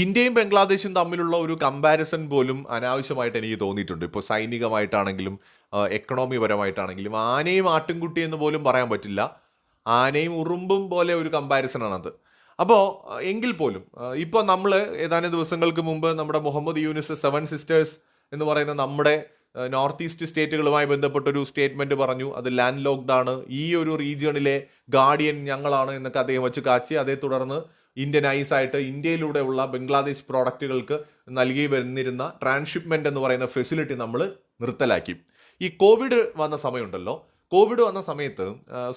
ഇന്ത്യയും ബംഗ്ലാദേശും തമ്മിലുള്ള ഒരു കമ്പാരിസൺ പോലും അനാവശ്യമായിട്ട് എനിക്ക് തോന്നിയിട്ടുണ്ട്. ഇപ്പോൾ സൈനികമായിട്ടാണെങ്കിലും എക്കണോമി പരമായിട്ടാണെങ്കിലും ആനയും ആട്ടിൻകുട്ടി എന്ന് പോലും പറയാൻ പറ്റില്ല. ആനയും ഉറുമ്പും പോലെ ഒരു കമ്പാരിസൺ ആണത്. അപ്പോൾ എങ്കിൽ പോലും ഇപ്പോൾ നമ്മൾ ഏതാനും ദിവസങ്ങൾക്ക് മുമ്പ് നമ്മുടെ മുഹമ്മദ് യൂനിസ് സെവൻ സിസ്റ്റേഴ്സ് എന്ന് പറയുന്ന നമ്മുടെ നോർത്ത് ഈസ്റ്റ് സ്റ്റേറ്റുകളുമായി ബന്ധപ്പെട്ടൊരു സ്റ്റേറ്റ്മെന്റ് പറഞ്ഞു. അത് ലാൻഡ് ലോക്ക്ഡ് ആണ്. ഈ ഒരു റീജിയണിലെ ഗാർഡിയൻ ഞങ്ങളാണ് എന്നൊക്കെ അദ്ദേഹം വെച്ച് കാച്ചി അതേ തുടർന്ന് ഇന്ത്യൻ ഐസ് ആയിട്ട് ഇന്ത്യയിലൂടെയുള്ള ബംഗ്ലാദേശ് പ്രോഡക്റ്റുകൾക്ക് നൽകി വരുന്നിരുന്ന ട്രാൻസ്ഷിപ്മെന്റ് എന്ന് പറയുന്ന ഫെസിലിറ്റി നമ്മൾ നിർത്തലാക്കി. ഈ കോവിഡ് വന്ന സമയമുണ്ടല്ലോ. കോവിഡ് വന്ന സമയത്ത്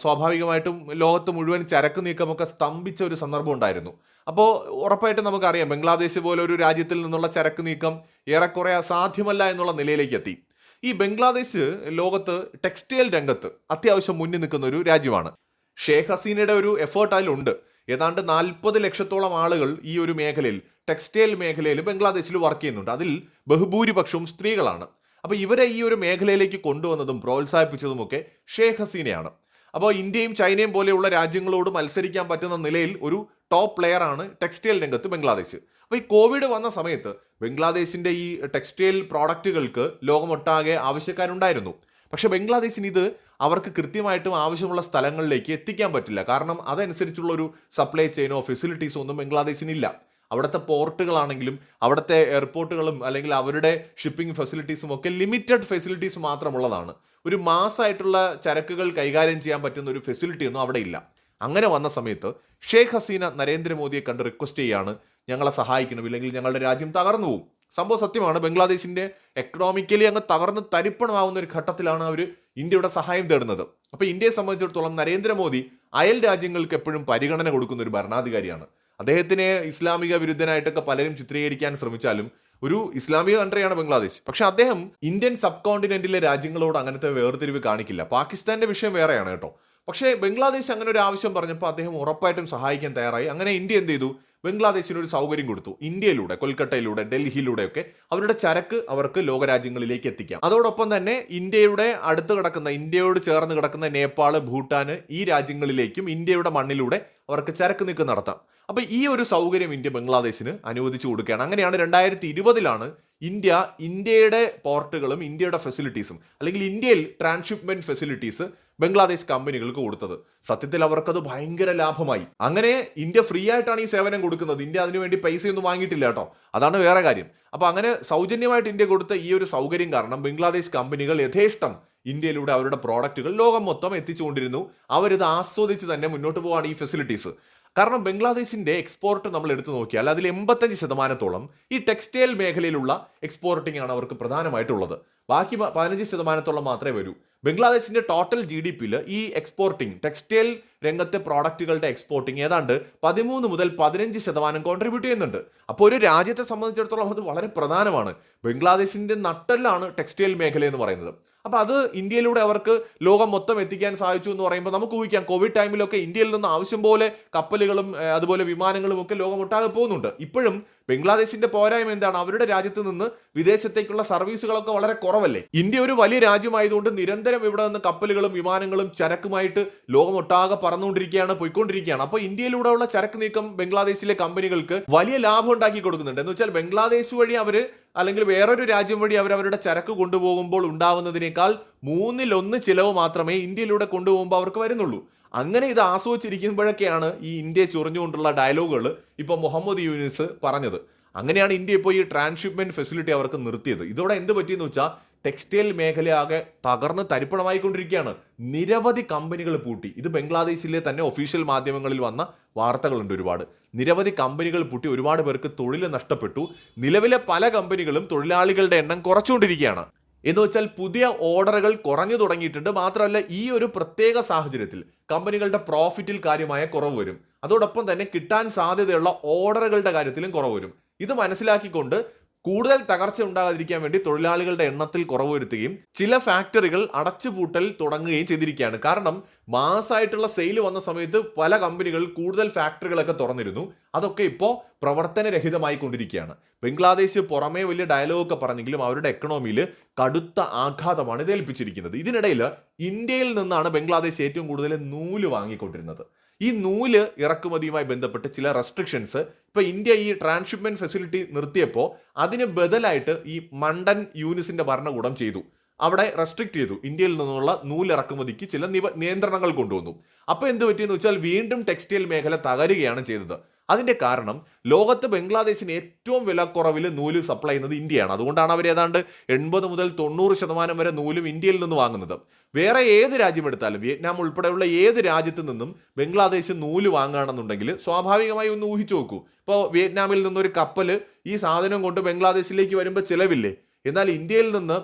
സ്വാഭാവികമായിട്ടും ലോകത്ത് മുഴുവൻ ചരക്ക് നീക്കമൊക്കെ സ്തംഭിച്ച ഒരു സന്ദർഭം ഉണ്ടായിരുന്നു. അപ്പോൾ ഉറപ്പായിട്ടും നമുക്കറിയാം ബംഗ്ലാദേശ് പോലെ ഒരു രാജ്യത്തിൽ നിന്നുള്ള ചരക്ക് നീക്കം ഏറെക്കുറെ അസാധ്യമല്ല എന്നുള്ള നിലയിലേക്ക് എത്തി. ഈ ബംഗ്ലാദേശ് ലോകത്ത് ടെക്സ്റ്റൈൽ രംഗത്ത് അത്യാവശ്യം മുന്നിൽ നിൽക്കുന്ന ഒരു രാജ്യമാണ്. ഷേഖ് ഹസീനയുടെ ഒരു എഫേർട്ട് അതിലുണ്ട്. ഏതാണ്ട് നാൽപ്പത് ലക്ഷത്തോളം ആളുകൾ ഈ ഒരു മേഖലയിൽ ടെക്സ്റ്റൈൽ മേഖലയിൽ ബംഗ്ലാദേശിൽ വർക്ക് ചെയ്യുന്നുണ്ട്. അതിൽ ബഹുഭൂരിപക്ഷവും സ്ത്രീകളാണ്. അപ്പോൾ ഇവരെ ഈ ഒരു മേഖലയിലേക്ക് കൊണ്ടുവന്നതും പ്രോത്സാഹിപ്പിച്ചതുമൊക്കെ ഷേഖ് ഹസീനയാണ്. അപ്പോൾ ഇന്ത്യയും ചൈനയും പോലെയുള്ള രാജ്യങ്ങളോട് മത്സരിക്കാൻ പറ്റുന്ന നിലയിൽ ഒരു ടോപ്പ് പ്ലെയർ ആണ് ടെക്സ്റ്റൈൽ രംഗത്ത് ബംഗ്ലാദേശ്. അപ്പോൾ ഈ കോവിഡ് വന്ന സമയത്ത് ബംഗ്ലാദേശിന്റെ ഈ ടെക്സ്റ്റൈൽ പ്രോഡക്റ്റുകൾക്ക് ലോകമൊട്ടാകെ ആവശ്യക്കാരുണ്ടായിരുന്നു. പക്ഷെ ബംഗ്ലാദേശിന് ഇത് അവർക്ക് കൃത്യമായിട്ടും ആവശ്യമുള്ള സ്ഥലങ്ങളിലേക്ക് എത്തിക്കാൻ പറ്റില്ല. കാരണം അതനുസരിച്ചുള്ള ഒരു സപ്ലൈ ചെയിനോ ഫെസിലിറ്റീസോ ഒന്നും ബംഗ്ലാദേശിനില്ല അവിടുത്തെ പോർട്ടുകളാണെങ്കിലും അവിടുത്തെ എയർപോർട്ടുകളും അല്ലെങ്കിൽ അവരുടെ ഷിപ്പിംഗ് ഫെസിലിറ്റീസും ഒക്കെ ലിമിറ്റഡ് ഫെസിലിറ്റീസ് മാത്രമുള്ളതാണ്. ഒരു മാസമായിട്ടുള്ള ചരക്കുകൾ കൈകാര്യം ചെയ്യാൻ പറ്റുന്ന ഒരു ഫെസിലിറ്റി ഒന്നും അവിടെ ഇല്ല. അങ്ങനെ വന്ന സമയത്ത് ഷേഖ് ഹസീന നരേന്ദ്രമോദിയെ കണ്ട് റിക്വസ്റ്റ് ചെയ്യാണ് ഞങ്ങളെ സഹായിക്കണം ഇല്ലെങ്കിൽ ഞങ്ങളുടെ രാജ്യം തകർന്നു പോകും സംഭവം സത്യമാണ്. ബംഗ്ലാദേശിന്റെ എക്കണോമിക്കലി അങ്ങ് തകർന്ന് തരിപ്പണമാവുന്ന ഒരു ഘട്ടത്തിലാണ് അവർ ഇന്ത്യയുടെ സഹായം തേടുന്നത്. അപ്പോൾ ഇന്ത്യയെ സംബന്ധിച്ചിടത്തോളം നരേന്ദ്രമോദി അയൽ രാജ്യങ്ങൾക്ക് എപ്പോഴും പരിഗണന കൊടുക്കുന്ന ഒരു ഭരണാധികാരിയാണ്. അദ്ദേഹത്തിനെ ഇസ്ലാമിക വിരുദ്ധനായിട്ടൊക്കെ പലരും ചിത്രീകരിക്കാൻ ശ്രമിച്ചാലും ഒരു ഇസ്ലാമിക കൺട്രിയാണ് ബംഗ്ലാദേശ്. പക്ഷെ അദ്ദേഹം ഇന്ത്യൻ സബ് കോണ്ടിനെന്റിലെ രാജ്യങ്ങളോട് അങ്ങനത്തെ വേർതിരിവ് കാണിക്കില്ല. പാകിസ്ഥാന്റെ വിഷയം വേറെയാണ് കേട്ടോ. പക്ഷേ ബംഗ്ലാദേശ് അങ്ങനെ ഒരു ആവശ്യം പറഞ്ഞപ്പോൾ അദ്ദേഹം ഉറപ്പായിട്ടും സഹായിക്കാൻ തയ്യാറായി. അങ്ങനെ ഇന്ത്യ എന്ത് ചെയ്തു? ബംഗ്ലാദേശിന് ഒരു സൗകര്യം കൊടുത്തു. ഇന്ത്യയിലൂടെ കൊൽക്കത്തയിലൂടെ ഡൽഹിയിലൂടെ ഒക്കെ അവരുടെ ചരക്ക് അവർക്ക് ലോകരാജ്യങ്ങളിലേക്ക് എത്തിക്കാം. അതോടൊപ്പം തന്നെ ഇന്ത്യയുടെ അടുത്ത് കിടക്കുന്ന ഇന്ത്യയോട് ചേർന്ന് കിടക്കുന്ന നേപ്പാൾ ഭൂട്ടാന് ഈ രാജ്യങ്ങളിലേക്കും ഇന്ത്യയുടെ മണ്ണിലൂടെ അവർക്ക് ചരക്ക് നീക്കം നടത്താം. അപ്പൊ ഈ ഒരു സൗകര്യം ഇന്ത്യ ബംഗ്ലാദേശിന് അനുവദിച്ചു കൊടുക്കുകയാണ്. അങ്ങനെയാണ് രണ്ടായിരത്തി ഇരുപതിലാണ് ഇന്ത്യ ഇന്ത്യയുടെ പോർട്ടുകളും ഇന്ത്യയുടെ ഫെസിലിറ്റീസും അല്ലെങ്കിൽ ഇന്ത്യയിൽ ട്രാൻസ്ഷിപ്മെന്റ് ഫെസിലിറ്റീസ് ബംഗ്ലാദേശ് കമ്പനികൾക്ക് കൊടുത്തത്. സത്യത്തിൽ അവർക്കത് ഭയങ്കര ലാഭമായി. അങ്ങനെ ഇന്ത്യ ഫ്രീ ആയിട്ടാണ് ഈ സേവനം കൊടുക്കുന്നത്. ഇന്ത്യ അതിനുവേണ്ടി പൈസയൊന്നും വാങ്ങിയിട്ടില്ല കേട്ടോ. അതാണ് വേറെ കാര്യം. അപ്പൊ അങ്ങനെ സൗജന്യമായിട്ട് ഇന്ത്യ കൊടുത്ത ഈ ഒരു സൗകര്യം കാരണം ബംഗ്ലാദേശ് കമ്പനികൾ യഥേഷ്ടം ഇന്ത്യയിലൂടെ അവരുടെ പ്രോഡക്റ്റുകൾ ലോകം മൊത്തം എത്തിച്ചുകൊണ്ടിരുന്നു. അവരിത് ആസ്വദിച്ച് തന്നെ മുന്നോട്ട് പോവാണ് ഈ ഫെസിലിറ്റീസ്. കാരണം ബംഗ്ലാദേശിന്റെ എക്സ്പോർട്ട് നമ്മൾ എടുത്തു നോക്കിയാൽ അതിൽ എൺപത്തഞ്ച് ശതമാനത്തോളം ഈ ടെക്സ്റ്റൈൽ മേഖലയിലുള്ള എക്സ്പോർട്ടിംഗ് ആണ് അവർക്ക് പ്രധാനമായിട്ടുള്ളത്. ബാക്കി പതിനഞ്ച് ശതമാനത്തോളം മാത്രമേ വരൂ. ബംഗ്ലാദേശിന്റെ ടോട്ടൽ ജി ഡി പിയിൽ ഈ എക്സ്പോർട്ടിംഗ് ടെക്സ്റ്റൈൽ രംഗത്തെ പ്രോഡക്റ്റുകളുടെ എക്സ്പോർട്ടിംഗ് ഏതാണ്ട് പതിമൂന്ന് മുതൽ പതിനഞ്ച് ശതമാനം കോൺട്രിബ്യൂട്ട് ചെയ്യുന്നുണ്ട്. അപ്പോൾ ഒരു രാജ്യത്തെ സംബന്ധിച്ചിടത്തോളം അത് വളരെ പ്രധാനമാണ്. ബംഗ്ലാദേശിന്റെ നട്ടെല്ലാണ് ടെക്സ്റ്റൈൽ മേഖല എന്ന് പറയുന്നത്. അപ്പൊ അത് ഇന്ത്യയിലൂടെ അവർക്ക് ലോകം മൊത്തം എത്തിക്കാൻ സാധിച്ചു എന്ന് പറയുമ്പോൾ നമുക്ക് ഊഹിക്കാം. കോവിഡ് ടൈമിലൊക്കെ ഇന്ത്യയിൽ നിന്ന് ആവശ്യം പോലെ കപ്പലുകളും അതുപോലെ വിമാനങ്ങളും ഒക്കെ ലോകമൊട്ടാകെ പോകുന്നുണ്ട്. ഇപ്പോഴും ബംഗ്ലാദേശിന്റെ പോരായ്മ എന്താണ്? അവരുടെ രാജ്യത്ത് നിന്ന് വിദേശത്തേക്കുള്ള സർവീസുകളൊക്കെ വളരെ കുറവല്ലേ? ഇന്ത്യ ഒരു വലിയ രാജ്യമായതുകൊണ്ട് നിരന്തരം ഇവിടെ നിന്ന് കപ്പലുകളും വിമാനങ്ങളും ചരക്കുമായിട്ട് ലോകമൊട്ടാകെ പറന്നുകൊണ്ടിരിക്കുകയാണ് പോയിക്കൊണ്ടിരിക്കുകയാണ്. അപ്പോൾ ഇന്ത്യയിലൂടെയുള്ള ചരക്ക് നീക്കം ബംഗ്ലാദേശിലെ കമ്പനികൾക്ക് വലിയ ലാഭം ഉണ്ടാക്കി കൊടുക്കുന്നുണ്ട്. എന്ന് വെച്ചാൽ ബംഗ്ലാദേശ് വഴി അവർ അല്ലെങ്കിൽ വേറൊരു രാജ്യം വഴി അവർ അവരുടെ ചരക്ക് കൊണ്ടുപോകുമ്പോൾ ഉണ്ടാവുന്നതിനേക്കാൾ മൂന്നിലൊന്ന് ചിലവ് മാത്രമേ ഇന്ത്യയിലൂടെ കൊണ്ടുപോകുമ്പോൾ അവർക്ക് വരുന്നുള്ളൂ. അങ്ങനെ ഇത് ആസ്വദിച്ചിരിക്കുമ്പോഴൊക്കെയാണ് ഈ ഇന്ത്യ ചൊറിഞ്ഞുകൊണ്ടുള്ള ഡയലോഗുകൾ ഇപ്പോൾ മുഹമ്മദ് യൂനിസ് പറഞ്ഞത്. അങ്ങനെയാണ് ഇന്ത്യ ഇപ്പോൾ ഈ ട്രാൻസ്ഷിപ്മെന്റ് ഫെസിലിറ്റി അവർക്ക് നിർത്തിയത്. ഇതോടെ എന്ത് പറ്റിയെന്ന് വെച്ചാൽ ടെക്സ്റ്റൈൽ മേഖലയാകെ തകർന്ന് തരിപ്പണമായിക്കൊണ്ടിരിക്കുകയാണ്. നിരവധി കമ്പനികൾ പൂട്ടി. ഇത് ബംഗ്ലാദേശിലെ തന്നെ ഒഫീഷ്യൽ മാധ്യമങ്ങളിൽ വന്ന വാർത്തകളുണ്ട് ഒരുപാട്. നിരവധി കമ്പനികൾ പൂട്ടി. ഒരുപാട് പേർക്ക് തൊഴിൽ നഷ്ടപ്പെട്ടു. നിലവിലെ പല കമ്പനികളും തൊഴിലാളികളുടെ എണ്ണം കുറച്ചുകൊണ്ടിരിക്കുകയാണ്. എന്ന് വെച്ചാൽ പുതിയ ഓർഡറുകൾ കുറഞ്ഞു തുടങ്ങിയിട്ടുണ്ട്. മാത്രമല്ല ഈ ഒരു പ്രത്യേക സാഹചര്യത്തിൽ കമ്പനികളുടെ പ്രോഫിറ്റിൽ കാര്യമായ കുറവ് വരും. അതോടൊപ്പം തന്നെ കിട്ടാൻ സാധ്യതയുള്ള ഓർഡറുകളുടെ കാര്യത്തിലും കുറവ് വരും. ഇത് മനസ്സിലാക്കിക്കൊണ്ട് കൂടുതൽ തകർച്ച ഉണ്ടാകാതിരിക്കാൻ വേണ്ടി തൊഴിലാളികളുടെ എണ്ണത്തിൽ കുറവ് വരുത്തുകയും ചില ഫാക്ടറികൾ അടച്ചുപൂട്ടൽ തുടങ്ങുകയും ചെയ്തിരിക്കുകയാണ്. കാരണം മാസമായിട്ടുള്ള സെയിൽ വന്ന സമയത്ത് പല കമ്പനികൾ കൂടുതൽ ഫാക്ടറികളൊക്കെ തുറന്നിരുന്നു. അതൊക്കെ ഇപ്പോൾ പ്രവർത്തനരഹിതമായി കൊണ്ടിരിക്കുകയാണ് ബംഗ്ലാദേശ് പുറമേ വലിയ ഡയലോഗ് ഒക്കെ പറഞ്ഞെങ്കിലും അവരുടെ എക്കണോമിയിൽ കടുത്ത ആഘാതമാണ് ഇത് ഏൽപ്പിച്ചിരിക്കുന്നത്. ഇതിനിടയിൽ ഇന്ത്യയിൽ നിന്നാണ് ബംഗ്ലാദേശ് ഏറ്റവും കൂടുതൽ നൂൽ വാങ്ങിക്കൊണ്ടിരുന്നത്. ഈ നൂൽ ഇറക്കുമതിയുമായി ബന്ധപ്പെട്ട് ചില റെസ്ട്രിക്ഷൻസ് ഇപ്പൊ ഇന്ത്യ ഈ ട്രാൻസ്ഷിപ്മെന്റ് ഫെസിലിറ്റി നിർത്തിയപ്പോൾ അതിന് ബദലായിട്ട് ഈ മണ്ടൻ യൂനിസിന്റെ ഭരണകൂടം ചെയ്തു. അവിടെ റെസ്ട്രിക്ട് ചെയ്തു. ഇന്ത്യയിൽ നിന്നുള്ള നൂലിറക്കുമതിക്ക് ചില നിയന്ത്രണങ്ങൾ കൊണ്ടുവന്നു. അപ്പോൾ എന്ത് പറ്റിയെന്ന് വെച്ചാൽ വീണ്ടും ടെക്സ്റ്റൈൽ മേഖല തകരുകയാണ് ചെയ്തത്. അതിന്റെ കാരണം ലോകത്ത് ബംഗ്ലാദേശിന് ഏറ്റവും വിലക്കുറവിൽ നൂൽ സപ്ലൈ ചെയ്യുന്നത് ഇന്ത്യയാണ്. അതുകൊണ്ടാണ് അവർ ഏതാണ്ട് എൺപത് മുതൽ തൊണ്ണൂറ് ശതമാനം വരെ നൂലും ഇന്ത്യയിൽ നിന്ന് വാങ്ങുന്നത്. വേറെ ഏത് രാജ്യം എടുത്താലും വിയറ്റ്നാം ഉൾപ്പെടെയുള്ള ഏത് രാജ്യത്ത് നിന്നും ബംഗ്ലാദേശ് നൂൽ വാങ്ങുകയാണെന്നുണ്ടെങ്കിൽ സ്വാഭാവികമായി ഒന്ന് ഊഹിച്ചു നോക്കൂ. ഇപ്പോൾ വിയറ്റ്നാമിൽ നിന്നൊരു കപ്പൽ ഈ സാധനം കൊണ്ട് ബംഗ്ലാദേശിലേക്ക് വരുമ്പോൾ ചിലവില്ലേ? എന്നാൽ ഇന്ത്യയിൽ നിന്ന്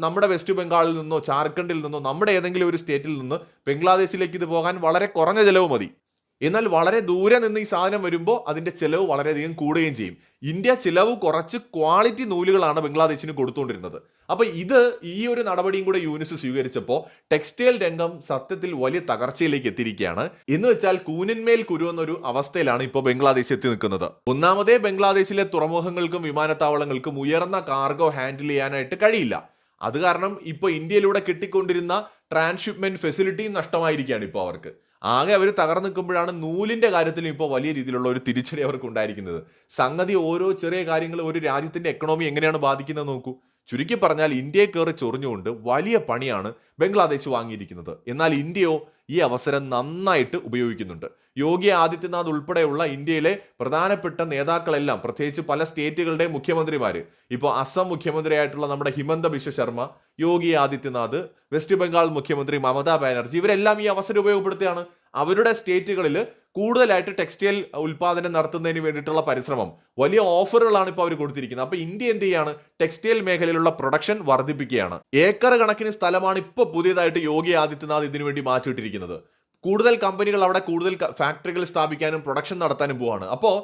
നമ്മുടെ വെസ്റ്റ് ബംഗാളിൽ നിന്നോ ജാർഖണ്ഡിൽ നിന്നോ നമ്മുടെ ഏതെങ്കിലും ഒരു സ്റ്റേറ്റിൽ നിന്ന് ബംഗ്ലാദേശിലേക്ക് ഇത് പോകാൻ വളരെ കുറഞ്ഞ ചിലവ് മതി. എന്നാൽ വളരെ ദൂരെ നിന്ന് ഈ സാധനം വരുമ്പോൾ അതിന്റെ ചിലവ് വളരെയധികം കൂടുകയും ചെയ്യും. ഇന്ത്യ ചിലവ് കുറച്ച് ക്വാളിറ്റി നൂലുകളാണ് ബംഗ്ലാദേശിന് കൊടുത്തുകൊണ്ടിരുന്നത്. അപ്പോൾ ഇത് ഈ ഒരു നടപടിയും കൂടെ യൂനിസ് സ്വീകരിച്ചപ്പോൾ ടെക്സ്റ്റൈൽ രംഗം സത്യത്തിൽ വലിയ തകർച്ചയിലേക്ക് എത്തിയിരിക്കുകയാണ്. എന്ന് വെച്ചാൽ കൂനിന്മേൽ കുരു എന്നൊരു അവസ്ഥയിലാണ് ഇപ്പോൾ ബംഗ്ലാദേശ് എത്തി നിൽക്കുന്നത്. ഒന്നാമതേ ബംഗ്ലാദേശിലെ തുറമുഖങ്ങൾക്കും വിമാനത്താവളങ്ങൾക്കും ഉയർന്ന കാർഗോ ഹാൻഡിൽ ചെയ്യാനായിട്ട് കഴിയില്ല. അത് കാരണം ഇപ്പോൾ ഇന്ത്യയിലൂടെ കിട്ടിക്കൊണ്ടിരുന്ന ട്രാൻസ്ഷിപ്മെന്റ് ഫെസിലിറ്റിയും നഷ്ടമായിരിക്കുകയാണ് ഇപ്പോൾ അവർക്ക്. ആകെ അവർ തകർന്നു നിൽക്കുമ്പോഴാണ് നൂലിന്റെ കാര്യത്തിലും ഇപ്പോൾ വലിയ രീതിയിലുള്ള ഒരു തിരിച്ചടി അവർക്ക് ഉണ്ടായിരിക്കുന്നത് സംഗതി ഓരോ ചെറിയ കാര്യങ്ങൾ ഒരു രാജ്യത്തിന്റെ എക്കണോമി എങ്ങനെയാണ് ബാധിക്കുന്നത് നോക്കൂ. ചുരുക്കി പറഞ്ഞാൽ ഇന്ത്യയെ കയറി ചൊറിഞ്ഞുകൊണ്ട് വലിയ പണിയാണ് ബംഗ്ലാദേശ് വാങ്ങിയിരിക്കുന്നത്. എന്നാൽ ഇന്ത്യയോ ഈ അവസരം നന്നായിട്ട് ഉപയോഗിക്കുന്നുണ്ട്. യോഗി ആദിത്യനാഥ് ഉൾപ്പെടെയുള്ള ഇന്ത്യയിലെ പ്രധാനപ്പെട്ട നേതാക്കളെല്ലാം പ്രത്യേകിച്ച് പല സ്റ്റേറ്റുകളുടെ മുഖ്യമന്ത്രിമാർ ഇപ്പോൾ അസം മുഖ്യമന്ത്രിയായിട്ടുള്ള നമ്മുടെ ഹിമന്ത ബിശ്വ ശർമ്മ യോഗി ആദിത്യനാഥ് വെസ്റ്റ് ബംഗാൾ മുഖ്യമന്ത്രി മമതാ ബാനർജി ഇവരെല്ലാം ഈ അവസരം ഉപയോഗപ്പെടുത്തുകയാണ്. അവരുടെ സ്റ്റേറ്റുകളിൽ കൂടുതലായിട്ട് ടെക്സ്റ്റൈൽ ഉൽപാദനം നടത്തുന്നതിന് വേണ്ടിയിട്ടുള്ള പരിശ്രമം. വലിയ ഓഫറുകളാണ് ഇപ്പോൾ അവർ കൊടുത്തിരിക്കുന്നത്. അപ്പോൾ ഇന്ത്യ എന്ത് ചെയ്യാണ്? ടെക്സ്റ്റൈൽ മേഖലയിലുള്ള പ്രൊഡക്ഷൻ വർദ്ധിപ്പിക്കുകയാണ്. ഏക്കർ കണക്കിന് സ്ഥലമാണ് ഇപ്പോൾ പുതിയതായിട്ട് യോഗി ആദിത്യനാഥ് ഇതിനു വേണ്ടി മാറ്റിയിട്ടിരിക്കുന്നത്. കൂടുതൽ കമ്പനികൾ അവിടെ കൂടുതൽ ഫാക്ടറികൾ സ്ഥാപിക്കാനും പ്രൊഡക്ഷൻ നടത്താനും പോവാണ്. അപ്പോൾ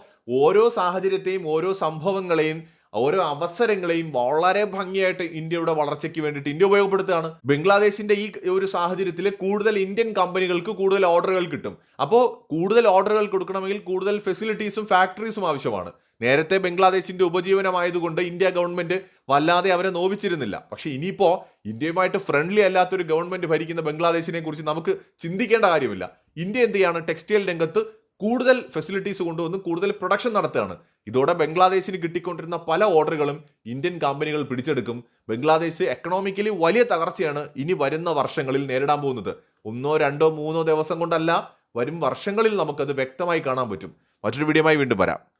ഓരോ സാഹചര്യത്തെയും ഓരോ സംഭവങ്ങളെയും ഓരോ അവസരങ്ങളെയും വളരെ ഭംഗിയായിട്ട് ഇന്ത്യയുടെ വളർച്ചയ്ക്ക് വേണ്ടിയിട്ട് ഇന്ത്യ ഉപയോഗപ്പെടുത്തുകയാണ്. ബംഗ്ലാദേശിന്റെ ഈ ഒരു സാഹചര്യത്തിൽ കൂടുതൽ ഇന്ത്യൻ കമ്പനികൾക്ക് കൂടുതൽ ഓർഡറുകൾ കിട്ടും. അപ്പോൾ കൂടുതൽ ഓർഡറുകൾ കൊടുക്കണമെങ്കിൽ കൂടുതൽ ഫെസിലിറ്റീസും ഫാക്ടറീസും ആവശ്യമാണ്. നേരത്തെ ബംഗ്ലാദേശിന്റെ ഉപജീവനമായതുകൊണ്ട് ഇന്ത്യ ഗവൺമെന്റ് വല്ലാതെ അവരെ നോവിച്ചിരുന്നില്ല. പക്ഷെ ഇനിയിപ്പോ ഇന്ത്യയുമായിട്ട് ഫ്രണ്ട്ലി അല്ലാത്തൊരു ഗവൺമെന്റ് ഭരിക്കുന്ന ബംഗ്ലാദേശിനെ കുറിച്ച് നമുക്ക് ചിന്തിക്കേണ്ട കാര്യമില്ല. ഇന്ത്യ എന്ത് ചെയ്യാണ്? ടെക്സ്റ്റൈൽ രംഗത്ത് കൂടുതൽ ഫെസിലിറ്റീസ് കൊണ്ടുവന്ന് കൂടുതൽ പ്രൊഡക്ഷൻ നടത്തുകയാണ്. ഇതോടെ ബംഗ്ലാദേശിന് കിട്ടിക്കൊണ്ടിരുന്ന പല ഓർഡറുകളും ഇന്ത്യൻ കമ്പനികൾ പിടിച്ചെടുക്കും. ബംഗ്ലാദേശ് എക്കണോമിക്കലി വലിയ തകർച്ചയാണ് ഇനി വരുന്ന വർഷങ്ങളിൽ നേരിടാൻ പോകുന്നത്. ഒന്നോ രണ്ടോ മൂന്നോ ദിവസം കൊണ്ടല്ല വരും വർഷങ്ങളിൽ നമുക്കത് വ്യക്തമായി കാണാൻ പറ്റും. മറ്റൊരു വീഡിയോമായി വീണ്ടും വരാം.